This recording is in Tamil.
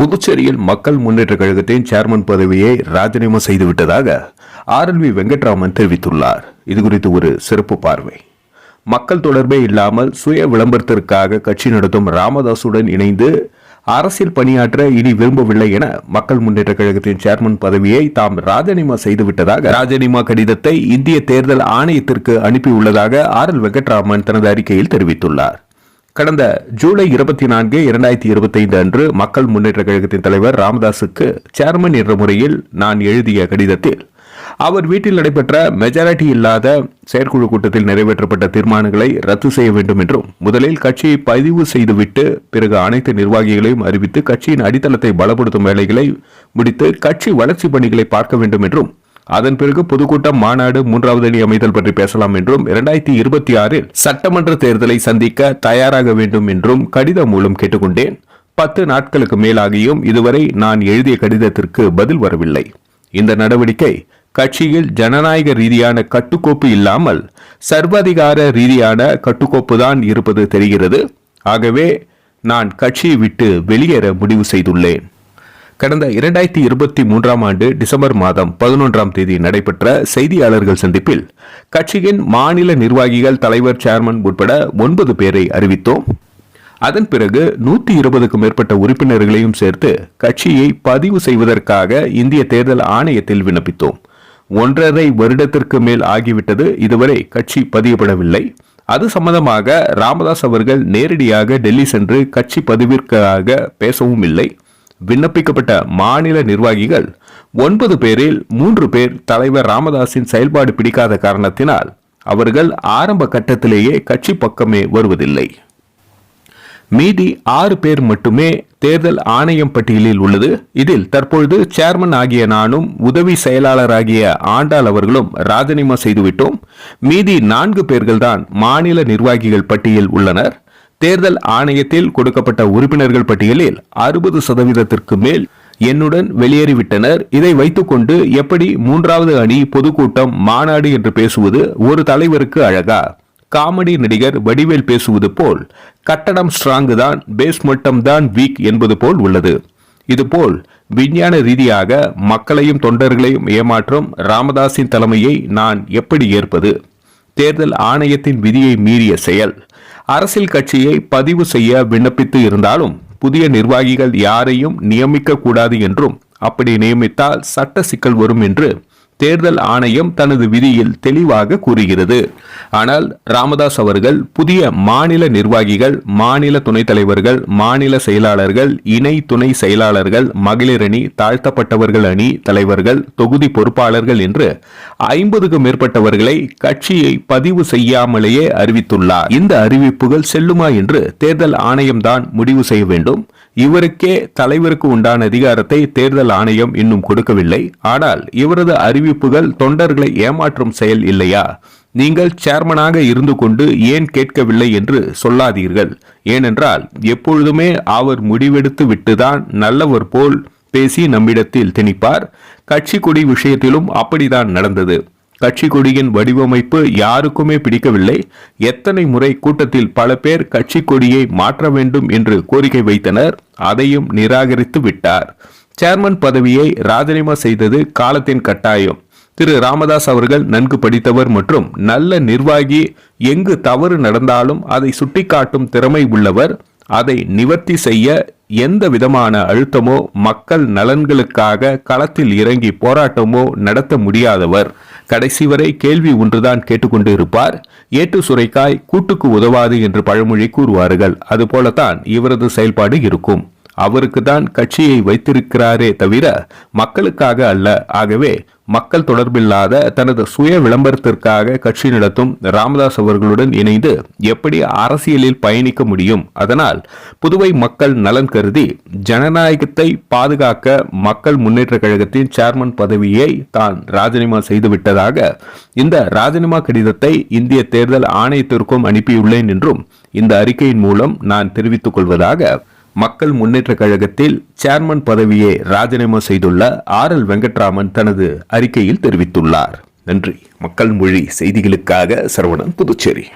புதுச்சேரியில் மக்கள் முன்னேற்ற கழகத்தின் சேர்மன் பதவியை ராஜினாமா செய்துவிட்டதாக ஆர் எல் வி வெங்கட்ராமன் தெரிவித்துள்ளார். இது குறித்து ஒரு சிறப்பு பார்வை. மக்கள் தொடர்பே இல்லாமல் சுய விளம்பரத்திற்காக கட்சி நடத்தும் ராமதாசுடன் இணைந்து அரசியல் பணியாற்ற இனி விரும்பவில்லை என மக்கள் முன்னேற்ற கழகத்தின் சேர்மன் பதவியை தாம் ராஜினாமா செய்துவிட்டதாக ராஜினாமா கடிதத்தை இந்திய தேர்தல் ஆணையத்திற்கு அனுப்பியுள்ளதாக ஆர் எல் வெங்கட்ராமன் தனது அறிக்கையில் தெரிவித்துள்ளார். கடந்த ஜூலை இருபத்தி நான்கு இரண்டாயிரத்தி இருபத்தைந்து அன்று மக்கள் முன்னேற்ற கழகத்தின் தலைவர் ராமதாசுக்கு சேர்மன் என்ற முறையில் நான் எழுதிய கடிதத்தில் அவர் வீட்டில் நடைபெற்ற மெஜாரிட்டி இல்லாத செயற்குழு கூட்டத்தில் நிறைவேற்றப்பட்ட தீர்மானங்களை ரத்து செய்ய வேண்டும் என்றும் முதலில் கட்சியை பதிவு செய்துவிட்டு பிறகு அனைத்து நிர்வாகிகளையும் அறிவித்து கட்சியின் அடித்தளத்தை பலப்படுத்தும் வேலைகளை முடித்து கட்சி வளர்ச்சி பணிகளை பார்க்க வேண்டும் என்றும் அதன் பிறகு பொதுக்கூட்டம் மாநாடு மூன்றாவது அணி அமைதல் பற்றி பேசலாம் என்றும் இரண்டாயிரத்தி இருபத்தி ஆறில் சட்டமன்ற தேர்தலை சந்திக்க தயாராக வேண்டும் என்றும் கடிதம் மூலம் கேட்டுக்கொண்டேன். பத்து நாட்களுக்கு மேலாகியும் இதுவரை நான் எழுதிய கடிதத்திற்கு பதில் வரவில்லை. இந்த நடவடிக்கை கட்சியில் ஜனநாயக ரீதியான கட்டுக்கோப்பு இல்லாமல் சர்வாதிகார ரீதியான கட்டுக்கோப்பு தான் இருப்பது தெரிகிறது. ஆகவே நான் கட்சியை விட்டு வெளியேற முடிவு செய்துள்ளேன். கடந்த இரண்டாயிரத்தி இருபத்தி மூன்றாம் ஆண்டு டிசம்பர் மாதம் பதினொன்றாம் தேதி நடைபெற்ற செய்தியாளர்கள் சந்திப்பில் கட்சியின் மாநில நிர்வாகிகள் தலைவர் சேர்மன் உட்பட ஒன்பது பேரை அறிவித்தோம். அதன் பிறகு நூத்தி இருபதுக்கும் மேற்பட்ட உறுப்பினர்களையும் சேர்த்து கட்சியை பதிவு செய்வதற்காக இந்திய தேர்தல் ஆணையத்தில் விண்ணப்பித்தோம். ஒன்றரை வருடத்திற்கு மேல் ஆகிவிட்டது. இதுவரை கட்சி பதியப்படவில்லை. அது சம்பந்தமாக ராமதாஸ் அவர்கள் நேரடியாக டெல்லி சென்று கட்சி பதிவிற்காக பேசவும் இல்லை. விண்ணப்பிக்கப்பட்ட மாநில நிர்வாகிகள் ஒன்பது பேரில் மூன்று பேர் தலைவர் ராமதாஸின் செயல்பாடு பிடிக்காத காரணத்தினால் அவர்கள் ஆரம்ப கட்டத்திலேயே கட்சி பக்கமே வருவதில்லை. மீதி ஆறு பேர் மட்டுமே தேர்தல் ஆணையம் பட்டியலில் உள்ளது. இதில் தற்பொழுது சேர்மன் ஆகிய நானும் உதவி செயலாளராகிய ஆண்டாள் அவர்களும் ராஜினாமா செய்துவிட்டோம். மீதி நான்கு பேர்கள்தான் மாநில நிர்வாகிகள் பட்டியல் உள்ளனர். தேர்தல் ஆணையத்தில் கொடுக்கப்பட்ட உறுப்பினர்கள் பட்டியலில் அறுபது சதவீதத்திற்கு மேல் என்னுடன் வெளியேறிவிட்டனர். இதை வைத்துக்கொண்டு எப்படி மூன்றாவது அணி பொதுக்கூட்டம் மாநாடு என்று பேசுவது ஒரு தலைவருக்கு அழகா? காமெடி நடிகர் வடிவேல் பேசுவது போல் கட்டடம் ஸ்ட்ராங்கு தான் பேஸ் மட்டம் தான் வீக் என்பது போல் உள்ளது. இதுபோல் விஞ்ஞான ரீதியாக மக்களையும் தொண்டர்களையும் ஏமாற்றும் ராமதாஸின் தலைமையை நான் எப்படி ஏற்பது? தேர்தல் ஆணையத்தின் விதியை மீறிய செயல் அரசியல் கட்சியை பதிவு செய்ய விண்ணப்பித்து இருந்தாலும் புதிய நிர்வாகிகள் யாரையும் நியமிக்க கூடாது என்றும் அப்படி நியமித்தால் சட்ட சிக்கல் வரும் என்று தேர்தல் ஆணையம் தனது விதியில் தெளிவாக கூறுகிறது. ஆனால் ராமதாஸ் அவர்கள் புதிய மாநில நிர்வாகிகள் மாநில துணைத் தலைவர்கள் மாநில செயலாளர்கள் இணை துணை செயலாளர்கள் மகளிர் அணி தாழ்த்தப்பட்டவர்கள் அணி தலைவர்கள் தொகுதி பொறுப்பாளர்கள் என்று ஐம்பதுக்கும் மேற்பட்டவர்களை கட்சியை பதிவு செய்யாமலேயே அறிவித்துள்ளார். இந்த அறிவிப்புகள் செல்லுமா என்று தேர்தல் ஆணையம்தான் முடிவு செய்ய வேண்டும். இவருக்கே தலைவருக்கு உண்டான அதிகாரத்தை தேர்தல் ஆணையம் இன்னும் கொடுக்கவில்லை. ஆனால் இவரது அறிவிப்புகள் தொண்டர்களை ஏமாற்றும் செயல் இல்லையா? நீங்கள் சேர்மனாக இருந்து கொண்டு ஏன் கேட்கவில்லை என்று சொல்லாதீர்கள். ஏனென்றால் எப்பொழுதுமே அவர் முடிவெடுத்து விட்டுதான் நல்லவர் போல் பேசி நம்மிடத்தில் திணிப்பார். கட்சி கொடி விஷயத்திலும் அப்படிதான் நடந்தது. கட்சி கொடியின் வடிவமைப்பு யாருக்குமே பிடிக்கவில்லை. எத்தனை முறை கூட்டத்தில் பல பேர் கட்சி கொடியை மாற்ற வேண்டும் என்று கோரிக்கை வைத்தனர். அதையும் நிராகரித்து விட்டார். சேர்மன் பதவியை ராஜினாமா செய்தது காலத்தின் கட்டாயம். திரு ராமதாஸ் அவர்கள் நன்கு படித்தவர் மற்றும் நல்ல நிர்வாகி எங்கு தவறு நடந்தாலும் அதை சுட்டிக்காட்டும் திறமை உள்ளவர். அதை நிவர்த்தி செய்ய எந்த விதமான அழுத்தமோ மக்கள் நலன்களுக்காக களத்தில் இறங்கி போராட்டமோ நடத்த முடியாதவர். கடைசி வரை கேள்வி ஒன்றுதான் கேட்டுக்கொண்டு இருப்பார் ஏட்டு சுரைக்காய் கூட்டுக்கு உதவாது என்று பழமொழி கூறுவார்கள். அதுபோலத்தான் இவரது செயல்பாடு இருக்கும். அவருக்கு தான் கட்சியை வைத்திருக்கிறாரே தவிர மக்களுக்காக அல்ல. ஆகவே மக்கள் தொடர்பில்லாத தனது சுய விளம்பரத்திற்காக கட்சி நடத்தும் ராமதாஸ் அவர்களுடன் இணைந்து எப்படி அரசியலில் பயணிக்க முடியும்? அதனால் புதுவை மக்கள் நலன் கருதி ஜனநாயகத்தை பாதுகாக்க மக்கள் முன்னேற்ற கழகத்தின் சேர்மன் பதவியை தான் ராஜினாமா செய்துவிட்டதாக இந்த ராஜினாமா கடிதத்தை இந்திய தேர்தல் ஆணையத்திற்கும் அனுப்பியுள்ளேன் என்றும் இந்த அறிக்கையின் மூலம் நான் தெரிவித்துக் கொள்வதாக மக்கள் முன்னேற்ற கழகத்தில் சேர்மன் பதவியை ராஜினாமா செய்துள்ள ஆர் எல் வெங்கட்ராமன் தனது அறிக்கையில் தெரிவித்துள்ளார். நன்றி. மக்கள் மொழி செய்திகளுக்காக சரவணன் புதுச்சேரி.